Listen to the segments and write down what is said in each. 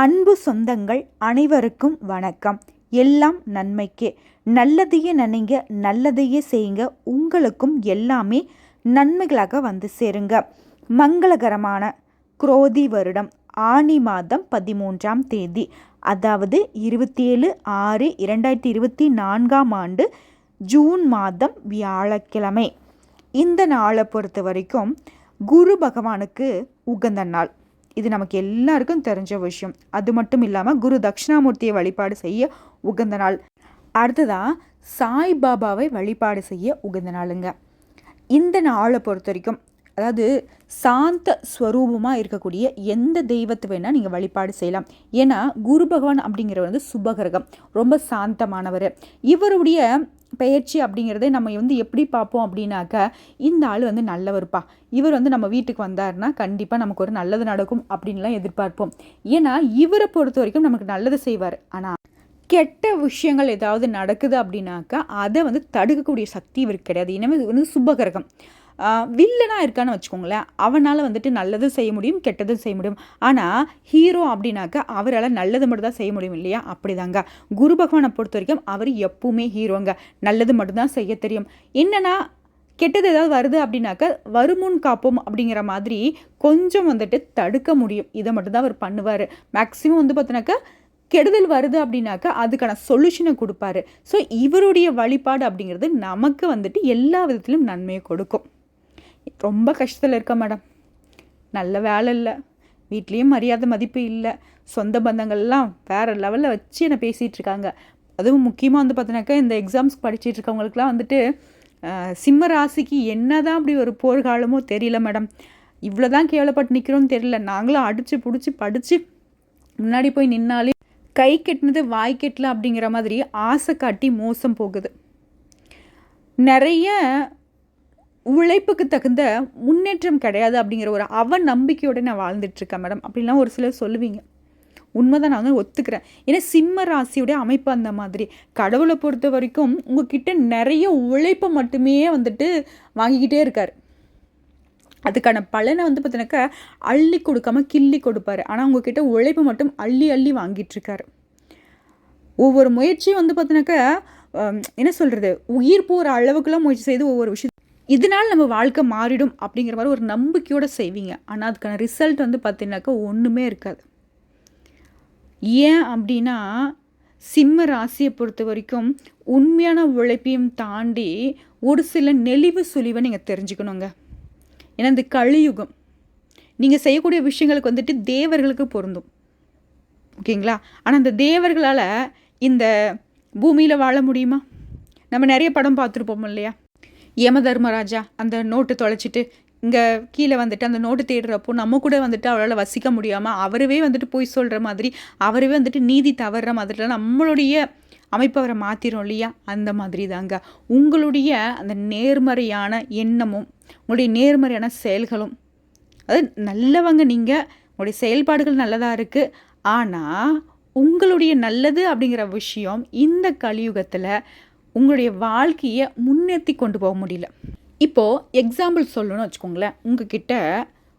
அன்பு சொந்தங்கள் அனைவருக்கும் வணக்கம். எல்லாம் நன்மைக்கே. நல்லதையே நினைங்க நல்லதையே செய்யுங்க. உங்களுக்கும் எல்லாமே நன்மைகளாக வந்து சேருங்க. மங்களகரமான குரோதி வருடம் ஆனி மாதம் பதிமூன்றாம் தேதி அதாவது இருபத்தி ஏழு ஆறு இரண்டாயிரத்தி இருபத்தி நான்காம் ஆண்டு ஜூன் மாதம் வியாழக்கிழமை. இந்த நாளை பொறுத்த வரைக்கும் குரு பகவானுக்கு உகந்த நாள். இது நமக்கு எல்லாருக்கும் தெரிஞ்ச விஷயம். அது மட்டும் இல்லாமல் குரு தட்சிணாமூர்த்தியை வழிபாடு செய்ய உகந்த நாள். அடுத்ததாக சாய்பாபாவை வழிபாடு செய்ய உகந்த நாளுங்க. இந்த நாளை பொறுத்த வரைக்கும் அதாவது சாந்த ஸ்வரூபமாக இருக்கக்கூடிய எந்த தெய்வத்தை வேணால் நீங்கள் வழிபாடு செய்யலாம். ஏன்னா குரு பகவான் அப்படிங்கிறவர் வந்து சுபகிரகம் ரொம்ப சாந்தமானவர். இவருடைய பெயர்ச்சி அப்படிங்கிறதே நம்ம வந்து எப்படி பார்ப்போம் அப்படின்னாக்கா இந்த ஆள் வந்து நல்லவர்ப்பா. இவர் வந்து நம்ம வீட்டுக்கு வந்தார்னா கண்டிப்பாக நமக்கு ஒரு நல்லது நடக்கும் அப்படின்லாம் எதிர்பார்ப்போம். ஏன்னா இவரை பொறுத்த வரைக்கும் நமக்கு நல்லது செய்வார். ஆனால் கெட்ட விஷயங்கள் ஏதாவது நடக்குது அப்படின்னாக்கா அதை வந்து தடுக்கக்கூடிய சக்தி இவருக்கு கிடையாது. இனிமேல் இது வந்து சுபகிரகம் வில்லனாக இருக்கான்னு வச்சுக்கோங்களேன். அவனால் வந்துட்டு நல்லதும் செய்ய முடியும் கெட்டதும் செய்ய முடியும். ஆனால் ஹீரோ அப்படின்னாக்கா அவரால் நல்லது மட்டும் தான் செய்ய முடியும் இல்லையா? அப்படிதாங்க. குரு பகவானை பொறுத்த வரைக்கும் அவர் எப்பவுமே ஹீரோங்க நல்லது மட்டும்தான் செய்ய தெரியும். என்னென்னா கெட்டது ஏதாவது வருது அப்படின்னாக்கா வருமுன் காப்போம் அப்படிங்கிற மாதிரி கொஞ்சம் வந்துட்டு தடுக்க முடியும். இதை மட்டும்தான் அவர் பண்ணுவார். மேக்ஸிமம் வந்து பார்த்தினாக்கா கெடுதல் வருது அப்படின்னாக்கா அதுக்கான சொல்யூஷனை கொடுப்பாரு. ஸோ இவருடைய வழிபாடு அப்படிங்கிறது நமக்கு வந்துட்டு எல்லா விதத்திலும் நன்மையை கொடுக்கும். ரொம்ப கஷ்டத்தில் இருக்கேன் மேடம். நல்ல வேலை இல்லை. வீட்லேயும் மரியாதை மதிப்பு இல்லை. சொந்த பந்தங்கள்லாம் வேறு லெவலில் வச்சு என்னை பேசிகிட்டு இருக்காங்க. அதுவும் முக்கியமாக வந்து பார்த்தீங்கன்னாக்கா இந்த எக்ஸாம்ஸ் படிச்சுட்டு இருக்கவங்களுக்குலாம் வந்துட்டு சிம்ம ராசிக்கு என்ன தான் அப்படி ஒரு போர்க்காலமோ தெரியல மேடம். இவ்வளோ தான் கேவலப்பட்டு நிற்கிறோன்னு தெரியல. நாங்களும் அடித்து பிடிச்சி படித்து முன்னாடி போய் நின்னாலே கை கெட்டினது வாய் கெட்டல அப்படிங்கிற மாதிரி ஆசை காட்டி மோசம் போகுது. நிறைய உழைப்புக்கு தகுந்த முன்னேற்றம் கிடையாது அப்படிங்கிற ஒரு அவ நம்பிக்கையோடு நான் வாழ்ந்துட்டுருக்கேன் மேடம். அப்படிலாம் ஒரு சிலர் சொல்லுவீங்க. உண்மைதான் நான் வந்து ஒத்துக்கிறேன். ஏன்னா சிம்ம ராசியுடைய அமைப்பு அந்த மாதிரி. கடவுளை பொறுத்த வரைக்கும் உங்ககிட்ட நிறைய உழைப்பை மட்டுமே வந்துட்டு வாங்கிக்கிட்டே இருக்கார். அதுக்கான பலனை வந்து பார்த்தீங்கன்னாக்கா அள்ளி கொடுக்காம கிள்ளி கொடுப்பாரு. ஆனால் உங்ககிட்ட உழைப்பு மட்டும் அள்ளி அள்ளி வாங்கிட்டுருக்காரு. ஒவ்வொரு முயற்சியும் வந்து பார்த்தீங்கன்னாக்கா என்ன சொல்கிறது உயிர் போகிற அளவுக்குலாம் முயற்சி செய்து ஒவ்வொரு விஷயம் இதனால் நம்ம வாழ்க்கை மாறிடும் அப்படிங்கிற மாதிரி ஒரு நம்பிக்கையோடு செய்வீங்க. ஆனால் அதுக்கான ரிசல்ட் வந்து பார்த்தீங்கன்னாக்கா ஒன்றுமே இருக்காது. ஏன் அப்படின்னா சிம்ம ராசியை பொறுத்த வரைக்கும் உண்மையான உழைப்பையும் தாண்டி ஒரு சில நெளிவு சுழிவை நீங்கள் தெரிஞ்சுக்கணுங்க. ஏன்னா இந்த கலியுகம் நீங்கள் செய்யக்கூடிய விஷயங்களுக்கு வந்துட்டு தேவர்களுக்கு பொருந்தும். ஓகேங்களா? ஆனால் அந்த தேவர்களால் இந்த பூமியில் வாழ முடியுமா? நம்ம நிறைய படம் பார்த்துருப்போம் இல்லையா? யம தர்மராஜா அந்த நோட்டு தொலைச்சிட்டு இங்கே கீழே வந்துட்டு அந்த நோட்டு தேடுறப்போ நம்ம கூட வந்துட்டு அவளால் வசிக்க முடியாமல் அவரவே வந்துட்டு போய் சொல்கிற மாதிரி அவரவே வந்துட்டு நீதி தவறுற மாதிரிலாம் நம்மளுடைய அமைப்பை அவரை மாற்றிடும் இல்லையா? அந்த மாதிரி தாங்க உங்களுடைய அந்த நேர்மறையான எண்ணமும் உங்களுடைய நேர்மறையான செயல்களும் அது நல்லவங்க நீங்கள் உங்களுடைய செயல்பாடுகள் நல்லதாக இருக்குது ஆனால் உங்களுடைய நல்லது அப்படிங்கிற விஷயம் இந்த கலியுகத்தில் உங்களுடைய வாழ்க்கையை முன்னேற்றி கொண்டு போக முடியல. இப்போது எக்ஸாம்பிள் சொல்லணும்னு வச்சுக்கோங்களேன். உங்ககிட்ட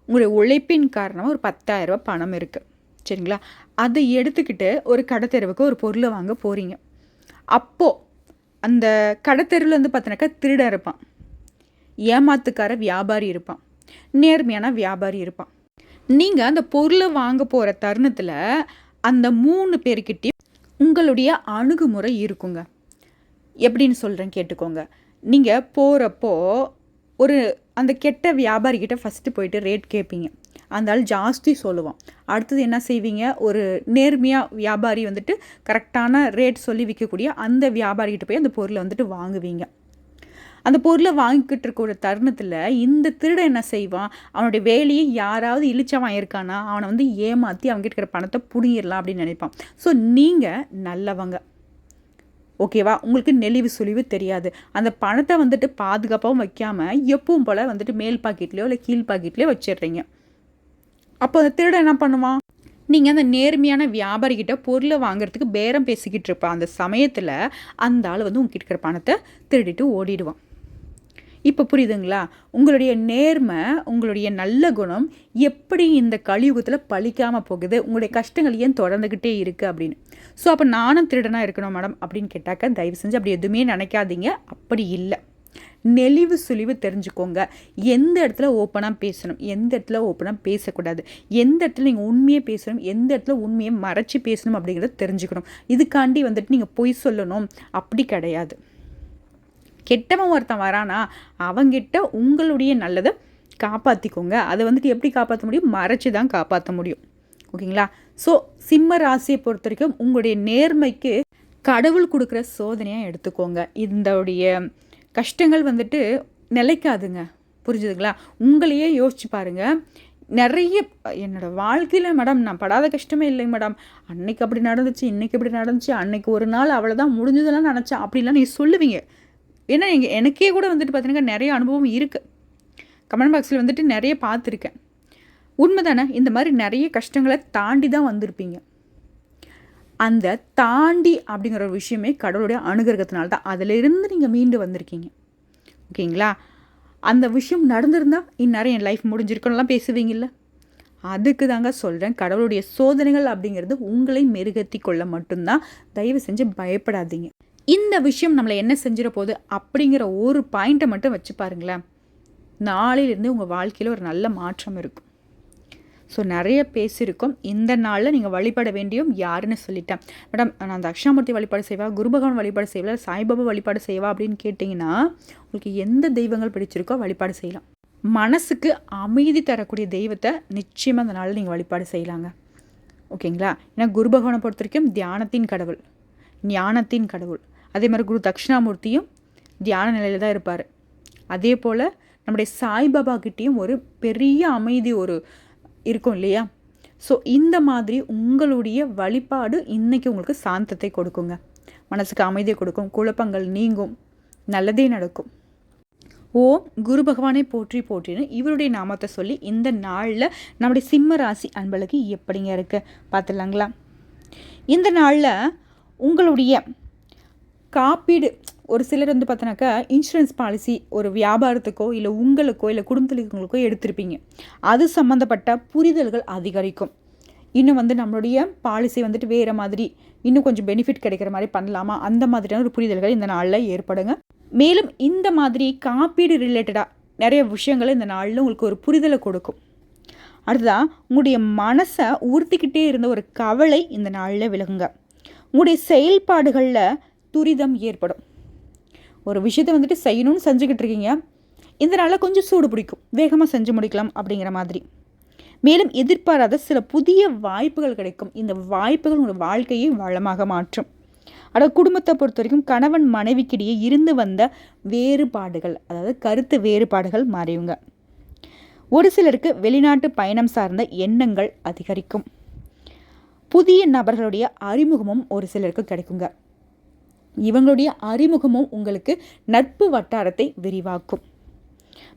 உங்களுடைய உழைப்பின் காரணமாக ஒரு பத்தாயிரரூபா பணம் இருக்குது சரிங்களா? அதை எடுத்துக்கிட்டு ஒரு கடைத்தெருவுக்கு ஒரு பொருளை வாங்க போகிறீங்க அப்போது அந்த கடைத்தெருவில் வந்து பார்த்தினாக்கா திருடன் இருப்பான். ஏமாத்துக்கார வியாபாரி இருப்பான். நேர்மையான வியாபாரி இருப்பான். நீங்கள் அந்த பொருளை வாங்க போகிற தருணத்தில் அந்த மூணு பேர்கிட்டையும் உங்களுடைய அணுகுமுறை இருக்குங்க. எப்படின்னு சொல்கிறேன் கேட்டுக்கோங்க. நீங்கள் போகிறப்போ ஒரு அந்த கெட்ட வியாபாரிக்கிட்ட ஃபஸ்ட்டு போயிட்டு ரேட் கேட்பீங்க அந்த ஆள் ஜாஸ்தி சொல்லுவான். அடுத்தது என்ன செய்வீங்க? ஒரு நேர்மையாக வியாபாரி வந்துட்டு கரெக்டான ரேட் சொல்லி விற்கக்கூடிய அந்த வியாபாரிகிட்ட போய் அந்த பொருளை வந்துட்டு வாங்குவீங்க. அந்த பொருளை வாங்கிக்கிட்டு இருக்க ஒரு தருணத்தில் இந்த திருட என்ன செய்வான்? அவனுடைய வேலையை யாராவது இழிச்சவன் இருக்கானா அவனை வந்து ஏமாற்றி அவங்ககிட்ட இருக்கிற பணத்தை பிடுங்கிடலாம் அப்படின்னு நினைப்பான். ஸோ நீங்கள் நல்லவங்க. ஓகேவா? உங்களுக்கு நெளிவு சுழிவு தெரியாது. அந்த பணத்தை வந்துட்டு பாதுகாப்பாகவும் வைக்காமல் எப்பவும் போல் வந்துட்டு மேல் பாக்கெட்லேயோ இல்லை கீழ் பாக்கெட்லேயோ வச்சிடுறீங்க. அப்போ அந்த திருடன் என்ன பண்ணுவான்? நீங்கள் அந்த நேர்மையான வியாபாரிகிட்ட பொருளை வாங்குறதுக்கு பேரம் பேசிக்கிட்டு இருப்பான் அந்த சமயத்தில் அந்த ஆள் வந்து உங்ககிட்ட இருக்கிற பணத்தை திருடிட்டு ஓடிடுவான். இப்போ புரியுதுங்களா? உங்களுடைய நேர்மை உங்களுடைய நல்ல குணம் எப்படி இந்த கலியுகத்தில் பழிக்காமல் போகுது? உங்களுடைய கஷ்டங்கள் ஏன் தொடர்ந்துக்கிட்டே இருக்குது அப்படின்னு. ஸோ அப்போ நானும் திருடனாக இருக்கணும் மேடம் அப்படின்னு கேட்டாக்க தயவு செஞ்சு அப்படி எதுவுமே நினைக்காதீங்க. அப்படி இல்லை. நெளிவு சுழிவு தெரிஞ்சுக்கோங்க. எந்த இடத்துல ஓப்பனாக பேசணும்? எந்த இடத்துல ஓப்பனாக பேசக்கூடாது? எந்த இடத்துல நீங்கள் உண்மையை பேசணும்? எந்த இடத்துல உண்மையை மறைச்சி பேசணும் அப்படிங்கிறத தெரிஞ்சுக்கணும். இதுக்காண்டி வந்துட்டு நீங்கள் பொய் சொல்லணும். அப்படி கிடையாது. கெட்டவன் ஒருத்தன் வரானா அவங்கிட்ட உங்களுடைய நல்லதை காப்பாற்றிக்கோங்க அதை வந்துட்டு எப்படி காப்பாற்ற முடியும்? மறைச்சி தான் காப்பாற்ற முடியும். ஓகேங்களா? ஸோ சிம்ம ராசியை பொறுத்த வரைக்கும் உங்களுடைய நேர்மைக்கு கடவுள் கொடுக்குற சோதனையாக எடுத்துக்கோங்க. இந்தவுடைய கஷ்டங்கள் வந்துட்டு நிலைக்காதுங்க. புரிஞ்சுதுங்களா? உங்களையே யோசிச்சு பாருங்கள் நிறைய என்னோடய வாழ்க்கையில் மேடம் நான் படாத கஷ்டமே இல்லைங்க மேடம். அன்னைக்கு அப்படி நடந்துச்சு இன்றைக்கி இப்படி நடந்துச்சு அன்னைக்கு ஒரு நாள் அவ்வளோதான் முடிஞ்சதெல்லாம் நினச்சேன் அப்படிலாம் நீங்கள் சொல்லுவீங்க. ஏன்னா எங்கள் எனக்கே கூட வந்துட்டு பார்த்தீங்கன்னா நிறைய அனுபவம் இருக்குது கமெண்ட் பாக்ஸில் வந்துட்டு நிறைய பார்த்துருக்கேன். உண்மை தானே இந்த மாதிரி நிறைய கஷ்டங்களை தாண்டி தான் வந்திருப்பீங்க. அந்த தாண்டி அப்படிங்கிற ஒரு விஷயமே கடவுளுடைய அனுகிரகத்தினால தான். அதிலிருந்து நீங்கள் மீண்டு வந்திருக்கீங்க. ஓகேங்களா? அந்த விஷயம் நடந்திருந்தால் இந்நேரம் என் லைஃப் முடிஞ்சிருக்கணும்லாம் பேசுவீங்கல்ல? அதுக்கு தாங்க சொல்கிறேன் கடவுளுடைய சோதனைகள் அப்படிங்கிறது உங்களை மெருகத்தி கொள்ள மட்டும்தான். தயவு செஞ்சு பயப்படாதீங்க. இந்த விஷயம் நம்மளை என்ன செஞ்சிட போகுது அப்படிங்கிற ஒரு பாயிண்ட்டை மட்டும் வச்சு பாருங்களேன். நாளையிலேருந்து உங்கள் வாழ்க்கையில் ஒரு நல்ல மாற்றம் இருக்கும். ஸோ நிறைய பேசியிருக்கோம் இந்த நாளில் நீங்கள் வழிபட வேண்டியும் யாருன்னு சொல்லிட்டேன். மேடம் நான் அந்த அக்ஷாமூர்த்தி வழிபாடு செய்வா குருபகவான் வழிபாடு செய்வா சாய்பாபா வழிபாடு செய்வா அப்படின்னு கேட்டிங்கன்னா உங்களுக்கு எந்த தெய்வங்கள் பிடிச்சிருக்கோ வழிபாடு செய்யலாம். மனசுக்கு அமைதி தரக்கூடிய தெய்வத்தை நிச்சயமாக அந்த நாளில் நீங்கள் வழிபாடு செய்யலாங்க. ஓகேங்களா ஏன்னா குரு பகவானை பொறுத்த வரைக்கும் தியானத்தின் கடவுள். ஞானத்தின் கடவுள். அதே மாதிரி குரு தட்சிணாமூர்த்தியும் தியான நிலையில் தான் இருப்பார். அதே போல் நம்முடைய சாய்பாபா கிட்டேயும் ஒரு பெரிய அமைதி ஒரு இருக்கும் இல்லையா? ஸோ இந்த மாதிரி உங்களுடைய வழிபாடு இன்றைக்கி உங்களுக்கு சாந்தத்தை கொடுக்குங்க. மனசுக்கு அமைதியை கொடுக்கும். குழப்பங்கள் நீங்கும். நல்லதே நடக்கும். ஓம் குரு பகவானை போற்றி போற்றின்னு இவருடைய நாமத்தை சொல்லி இந்த நாளில் நம்முடைய சிம்ம ராசி அன்பளுக்கு எப்படிங்க இருக்குது பார்த்துடலாங்களா? இந்த நாளில் உங்களுடைய காப்பீடு. ஒரு சிலர் வந்து பார்த்தோன்னாக்கா இன்சூரன்ஸ் பாலிசி ஒரு வியாபாரத்துக்கோ இல்லை உங்களுக்கோ இல்லை குடும்பத்திற்குங்களுக்கோ எடுத்திருப்பீங்க. அது சம்மந்தப்பட்ட புரிதல்கள் அதிகரிக்கும். இன்னும் வந்து நம்மளுடைய பாலிசி வந்துட்டு வேறு மாதிரி இன்னும் கொஞ்சம் பெனிஃபிட் கிடைக்கிற மாதிரி பண்ணலாமா? அந்த மாதிரியான ஒரு புரிதல்கள் இந்த நாளில் ஏற்படுங்க. மேலும் இந்த மாதிரி காப்பீடு ரிலேட்டடாக நிறைய விஷயங்கள் இந்த நாளில் உங்களுக்கு ஒரு புரிதலை கொடுக்கும். அடுத்ததாக உங்களுடைய மனசை உறுத்திக்கிட்டே இருந்த ஒரு கவலை இந்த நாளில் விலகுங்க. உங்களுடைய செயல்பாடுகளில் துரிதம் ஏற்படும். ஒரு விஷயத்தை வந்துட்டு செய்யணும்னு செஞ்சுக்கிட்டு இருக்கீங்க. இந்த நாளில் கொஞ்சம் சூடு பிடிக்கும். வேகமாக செஞ்சு முடிக்கலாம் அப்படிங்கிற மாதிரி. மேலும் எதிர்பாராத சில புதிய வாய்ப்புகள் கிடைக்கும். இந்த வாய்ப்புகள் உங்கள் வாழ்க்கையை வளமாக மாற்றும். ஆனால் குடும்பத்தை பொறுத்த வரைக்கும் கணவன் மனைவிக்கிடையே இருந்து வந்த வேறுபாடுகள் அதாவது கருத்து வேறுபாடுகள் மாறியுங்க ஒரு சிலருக்கு வெளிநாட்டு பயணம் சார்ந்த எண்ணங்கள் அதிகரிக்கும். புதிய நபர்களுடைய அறிமுகமும் ஒரு சிலருக்கு கிடைக்குங்க. இவங்களுடைய அறிமுகமும் உங்களுக்கு நட்பு வட்டாரத்தை விரிவாக்கும்.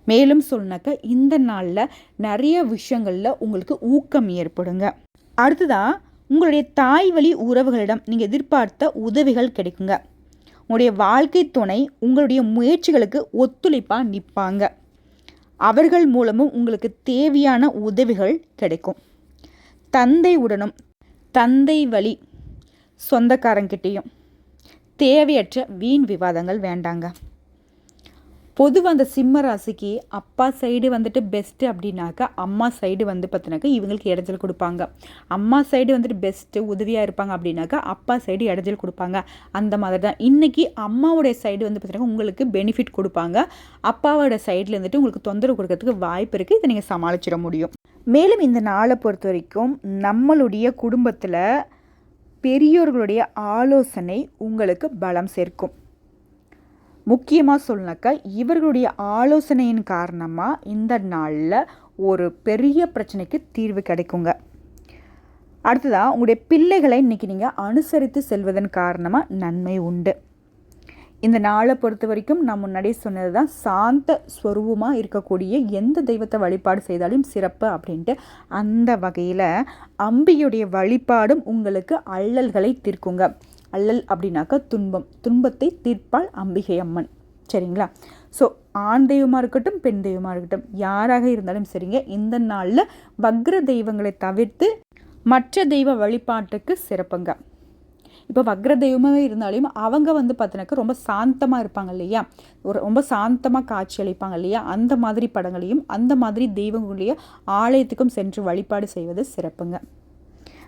மேலும் சொன்னாக்க இந்த நாளில் நிறைய விஷயங்களில் உங்களுக்கு ஊக்கம் ஏற்படுங்க. அடுத்ததாக உங்களுடைய தாய் வழி உறவுகளிடம் நீங்கள் எதிர்பார்த்த உதவிகள் கிடைக்குங்க. உங்களுடைய வாழ்க்கை துணை உங்களுடைய முயற்சிகளுக்கு ஒத்துழைப்பாக நிற்பாங்க அவர்கள் மூலமும் உங்களுக்கு தேவையான உதவிகள் கிடைக்கும். தந்தை உடனும் தந்தை வழி சொந்தக்காரங்கிட்டேயும் தேவையற்ற வீண் விவாதங்கள் வேண்டாங்க. பொதுவாக அந்த சிம்ம ராசிக்கு அப்பா சைடு வந்துட்டு பெஸ்ட்டு அப்படின்னாக்கா அம்மா சைடு வந்து பார்த்தினாக்கா இவங்களுக்கு இடைஞ்சல் கொடுப்பாங்க. அம்மா சைடு வந்துட்டு பெஸ்ட்டு உதவியாக இருப்பாங்க அப்படின்னாக்கா அப்பா சைடு இடைஞ்சல் கொடுப்பாங்க. அந்த மாதிரி தான். இன்றைக்கி அம்மாவுடைய சைடு வந்து பார்த்திங்கன்னா உங்களுக்கு பெனிஃபிட் கொடுப்பாங்க. அப்பாவோட சைடில் இருந்துட்டு உங்களுக்கு தொந்தரவு கொடுக்கறதுக்கு வாய்ப்பு இருக்குது இதை நீங்கள் சமாளிச்சிட முடியும். மேலும் இந்த நாளை பொறுத்த வரைக்கும் நம்மளுடைய குடும்பத்தில் பெரியோர்களுடைய ஆலோசனை உங்களுக்கு பலம் சேர்க்கும். முக்கியமாக சொல்லினாக்கா இவர்களுடைய ஆலோசனையின் காரணமாக இந்த நாளில் ஒரு பெரிய பிரச்சனைக்கு தீர்வு கிடைக்குங்க. அடுத்ததாக உங்களுடைய பிள்ளைகளை இன்றைக்கி நீங்கள் அனுசரித்து செல்வதன் காரணமாக நன்மை உண்டு. இந்த நாளை பொறுத்த வரைக்கும் நான் முன்னாடியே சொன்னது தான் சாந்த ஸ்வரூபமாக இருக்கக்கூடிய எந்த தெய்வத்தை வழிபாடு செய்தாலும் சிறப்பு அப்படின்ட்டு. அந்த வகையில் அம்பியுடைய வழிபாடும் உங்களுக்கு அல்லல்களை தீர்க்குங்க. அல்லல் அப்படின்னாக்கா துன்பம். துன்பத்தை தீர்ப்பால் அம்பிகை அம்மன் சரிங்களா? ஸோ ஆண் தெய்வமாக இருக்கட்டும் பெண் தெய்வமாக இருக்கட்டும் யாராக இருந்தாலும் சரிங்க இந்த நாளில் வக்ர தெய்வங்களை தவிர்த்து மற்ற தெய்வ வழிபாட்டுக்கு சிறப்புங்க. இப்போ வக்ர தெய்வமே இருந்தாலும் அவங்க வந்து பார்த்தினாக்க ரொம்ப சாந்தமாக இருப்பாங்க இல்லையா? ஒரு ரொம்ப சாந்தமாக காட்சி அளிப்பாங்க இல்லையா? அந்த மாதிரி படங்களையும் அந்த மாதிரி தெய்வங்களுடைய ஆலயத்துக்கும் சென்று வழிபாடு செய்வது சிறப்புங்க.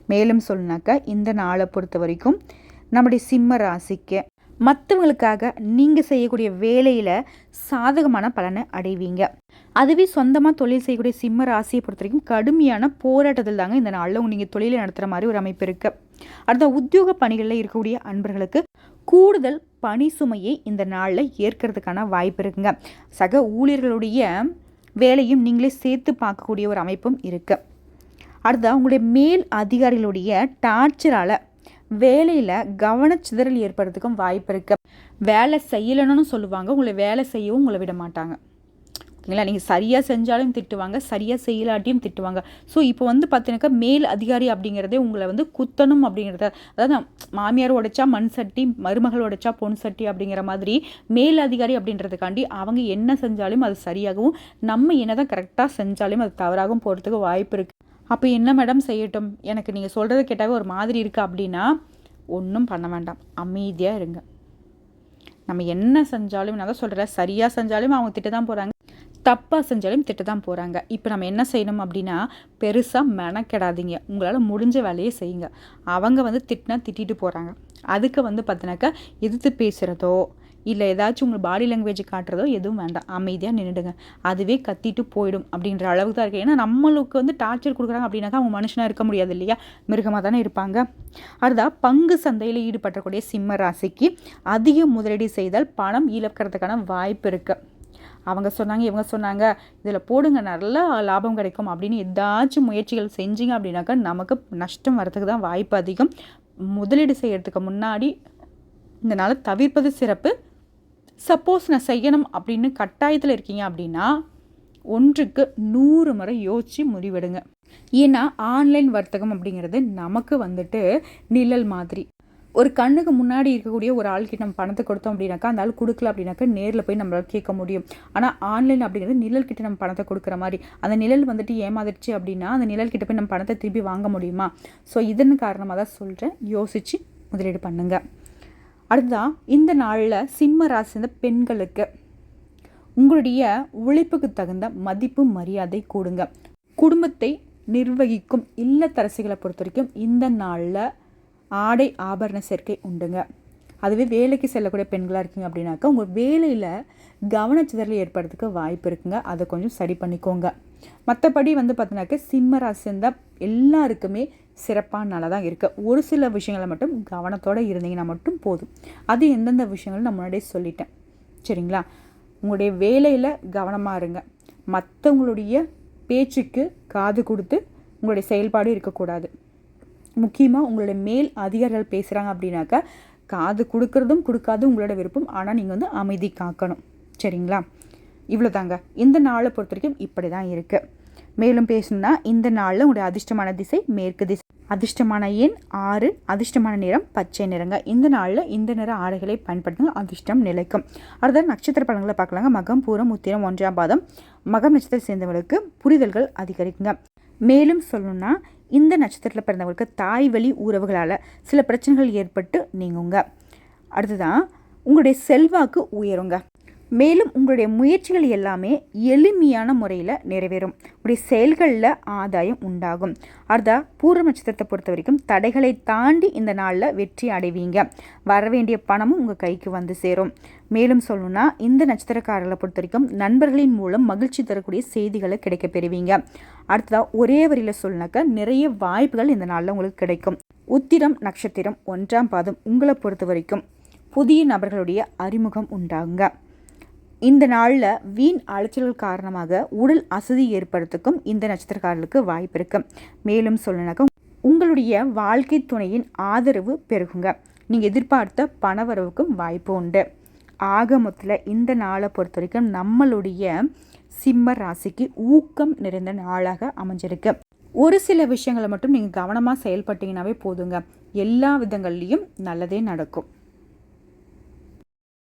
மேலும் சொன்னாக்க இந்த நாளை பொறுத்த வரைக்கும் நம்முடைய சிம்ம ராசிக்கு மற்றவங்களுக்காக நீங்கள் செய்யக்கூடிய வேலையில் சாதகமான பலனை அடைவீங்க. அதுவே சொந்தமாக தொழில் செய்யக்கூடிய சிம்ம ராசியை பொறுத்த வரைக்கும் கடுமையான போராட்டத்தில் தாங்க இந்த நாளில் நீங்கள் தொழிலை நடத்துகிற மாதிரி ஒரு அமைப்பு இருக்குது அடுத்த உத்தியோக பணிகளில் இருக்கக்கூடிய அன்பர்களுக்கு கூடுதல் பணி சுமையை இந்த நாளில் ஏற்கிறதுக்கான வாய்ப்பு இருக்குங்க. சக ஊழியர்களுடைய வேலையும் நீங்களே சேர்த்து பார்க்கக்கூடிய ஒரு அமைப்பும் இருக்குது அடுத்த உங்களுடைய மேல் அதிகாரிகளுடைய டார்ச்சரால் வேலையில் கவனச்சிதறல் ஏற்படுறதுக்கும் வாய்ப்பு இருக்குது வேலை செய்யலைன்னு சொல்லுவாங்க. உங்களை வேலை செய்யவும் உங்களை விட மாட்டாங்க. ஓகேங்களா நீங்கள் சரியாக செஞ்சாலும் திட்டுவாங்க. சரியாக செய்யலாட்டியும் திட்டுவாங்க. ஸோ இப்போ வந்து பார்த்தீங்கன்னாக்கா மேல் அதிகாரி அப்படிங்கிறதே உங்களை வந்து குத்தணும் அப்படிங்கிறத அதாவது மாமியார் உடைச்சா மண் சட்டி மருமகள் உடைச்சா பொன் சட்டி அப்படிங்கிற மாதிரி மேல் அதிகாரி அப்படின்றதுக்காண்டி அவங்க என்ன செஞ்சாலும் அது சரியாகவும் நம்ம என்ன தான் கரெக்டாக செஞ்சாலும் அது தவறாகவும் போகிறதுக்கு வாய்ப்பு இருக்குது அப்போ என்ன மேடம் செய்யட்டும்? எனக்கு நீங்கள் சொல்கிறத கேட்டாவே ஒரு மாதிரி இருக்குது அப்படின்னா ஒன்றும் பண்ண வேண்டாம். அமைதியாக இருங்க. நம்ம என்ன செஞ்சாலும் நான் தான் சொல்கிறேன் சரியாக செஞ்சாலும் அவங்க திட்டு தான் போகிறாங்க தப்பாக செஞ்சாலும் திட்டு தான் போகிறாங்க இப்போ நம்ம என்ன செய்யணும் அப்படின்னா பெருசாக மெனக்கெடாதீங்க. உங்களால் முடிஞ்ச வேலையை செய்யுங்க. அவங்க வந்து திட்டினா திட்டிட்டு போகிறாங்க அதுக்கு வந்து பார்த்தினாக்கா எதிர்த்து பேசுகிறதோ இல்லை ஏதாச்சும் உங்கள் பாடி லாங்குவேஜ் காட்டுறதோ எதுவும் வேண்டாம். அமைதியாக நின்றுடுங்க. அதுவே கத்திட்டு போயிடும் அப்படின்ற அளவுக்கு தான் இருக்குது ஏன்னா நம்மளுக்கு வந்து டார்ச்சர் கொடுக்குறாங்க அப்படின்னாக்கா அவங்க மனுஷனாக இருக்க முடியாது இல்லையா? மிருகமாக தானே இருப்பாங்க. அடுத்தா பங்கு சந்தையில் ஈடுபட்டக்கூடிய சிம்ம ராசிக்கு அதிக முதலீடு செய்தால் பணம் இழக்கிறதுக்கான வாய்ப்பு இருக்குது அவங்க சொன்னாங்க இவங்க சொன்னாங்க இதில் போடுங்க நல்லா லாபம் கிடைக்கும் அப்படின்னு ஏதாச்சும் முயற்சிகள் செஞ்சீங்க அப்படின்னாக்கா நமக்கு நஷ்டம் வரதுக்கு தான் வாய்ப்பு அதிகம். முதலீடு செய்கிறதுக்கு முன்னாடி இந்த தவிர்ப்பது சிறப்பு. சப்போஸ் நான் செய்யணும் அப்படின்னு கட்டாயத்தில் இருக்கீங்க அப்படின்னா ஒன்றுக்கு நூறு முறை யோசித்து முடிவெடுங்க. ஏன்னா ஆன்லைன் வர்த்தகம் அப்படிங்கிறது நமக்கு வந்துட்டு நிழல் மாதிரி. ஒரு கண்ணுக்கு முன்னாடி இருக்கக்கூடிய ஒரு ஆள்கிட்ட நம்ம பணத்தை கொடுத்தோம் அப்படின்னாக்கா அந்த ஆள் கொடுக்கல அப்படின்னாக்கா நேரில் போய் நம்மளால் கேட்க முடியும். ஆனால் ஆன்லைன் அப்படிங்கிறது நிழல் கிட்ட நம்ம பணத்தை கொடுக்குற மாதிரி. அந்த நிழல் வந்துட்டு ஏமாதிருச்சு அப்படின்னா அந்த நிழல் கிட்ட போய் நம்ம பணத்தை திருப்பி வாங்க முடியுமா? ஸோ இதன் காரணமாக தான் சொல்கிறேன் யோசித்து முதலீடு பண்ணுங்கள் அடுத்ததான் இந்த நாளில் சிம்ம ராசி பெண்களுக்கு உங்களுடைய உழைப்புக்கு தகுந்த மதிப்பு மரியாதை கூடுங்க. குடும்பத்தை நிர்வகிக்கும் இல்லத்தரசிகளை பொறுத்த வரைக்கும் இந்த நாளில் ஆடை ஆபரண சேர்க்கை உண்டுங்க. அதுவே வேலைக்கு செல்லக்கூடிய பெண்களாக இருக்கீங்க அப்படின்னாக்கா உங்கள் வேலையில் கவனச்சிதறல் ஏற்படுறதுக்கு வாய்ப்பு இருக்குங்க. அதை கொஞ்சம் சரி பண்ணிக்கோங்க. மற்றபடி வந்து பார்த்தீங்கன்னாக்க சிம்ம ராசி இருந்தால் எல்லாருக்குமே சிறப்பானால தான் இருக்குது ஒரு சில விஷயங்களை மட்டும் கவனத்தோடு இருந்தீங்கன்னா மட்டும் போதும். அது எந்தெந்த விஷயங்கள் நான் முன்னாடியே சொல்லிட்டேன். சரிங்களா? உங்களுடைய வேலையில் கவனமாக இருங்க. மற்றவங்களுடைய பேச்சுக்கு காது கொடுத்து உங்களுடைய செயல்பாடு இருக்கக்கூடாது. முக்கியமாக உங்களுடைய மேல் அதிகாரிகள் பேசுகிறாங்க அப்படின்னாக்கா காது கொடுக்கறதும் கொடுக்காதும் உங்களோட விருப்பம். ஆனால் நீங்கள் வந்து அமைதி காக்கணும். சரிங்களா? இவ்வளோ தாங்க இந்த நாளை பொறுத்த வரைக்கும் இப்படி தான் இருக்குது மேலும் பேசணும்னா இந்த நாளில் உங்களுடைய அதிர்ஷ்டமான திசை மேற்கு திசை. அதிர்ஷ்டமான எண் ஆறு அதிர்ஷ்டமான நிறம் பச்சை நிறங்க. இந்த நாளில் இந்த நிற ஆடைகளை பயன்படுத்துங்க அதிர்ஷ்டம் நிலைக்கும். அடுத்த நட்சத்திர பழங்களை பார்க்கலாங்க. மகம் பூரம் உத்திரம் ஒன்றாம் பாதம். மகம் நட்சத்திரம் சேர்ந்தவர்களுக்கு புரிதல்கள் அதிகரிக்குங்க. மேலும் சொல்லணும்னா இந்த நட்சத்திரத்தில் பிறந்தவங்களுக்கு தாய் வழி உறவுகளால் சில பிரச்சனைகள் ஏற்பட்டு நீங்குங்க. அடுத்ததான் உங்களுடைய செல்வாக்கு உயருங்க. மேலும் உங்களுடைய முயற்சிகள் எல்லாமே எளிமையான முறையில் நிறைவேறும். உங்களுடைய செயல்களில் ஆதாயம் உண்டாகும். அடுத்தா பூர்வ நட்சத்திரத்தை பொறுத்த வரைக்கும் தடைகளை தாண்டி இந்த நாளில் வெற்றி அடைவீங்க. வர வேண்டிய பணமும் உங்கள் கைக்கு வந்து சேரும். மேலும் சொல்லணும்னா இந்த நட்சத்திரக்காரர்களை பொறுத்த வரைக்கும் நண்பர்களின் மூலம் மகிழ்ச்சி தரக்கூடிய செய்திகளை கிடைக்க பெறுவீங்க. அடுத்ததாக ஒரே வரியில் சொல்லினாக்க நிறைய வாய்ப்புகள் இந்த நாளில் உங்களுக்கு கிடைக்கும். உத்திரம் நட்சத்திரம் ஒன்றாம் பாதம் உங்களை பொறுத்த வரைக்கும் புதிய நபர்களுடைய அறிமுகம் உண்டாகுங்க. இந்த நாளில் வீண் அலைச்சல்கள் காரணமாக உடல் அசதி ஏற்படுறதுக்கும் இந்த நட்சத்திரக்காரர்களுக்கு வாய்ப்பு இருக்குது மேலும் சொல்லனாக்க உங்களுடைய வாழ்க்கை துணையின் ஆதரவு பெருகுங்க. நீங்கள் எதிர்பார்த்த பணவரவுக்கும் வாய்ப்பு உண்டு. ஆக மொத்தத்தில் இந்த நாளை பொறுத்த வரைக்கும் நம்மளுடைய சிம்ம ராசிக்கு ஊக்கம் நிறைந்த நாளாக அமைஞ்சிருக்கு. ஒரு சில விஷயங்களை மட்டும் நீங்கள் கவனமாக செயல்பட்டீங்கன்னாவே போதுங்க. எல்லா விதங்கள்லேயும் நல்லதே நடக்கும்.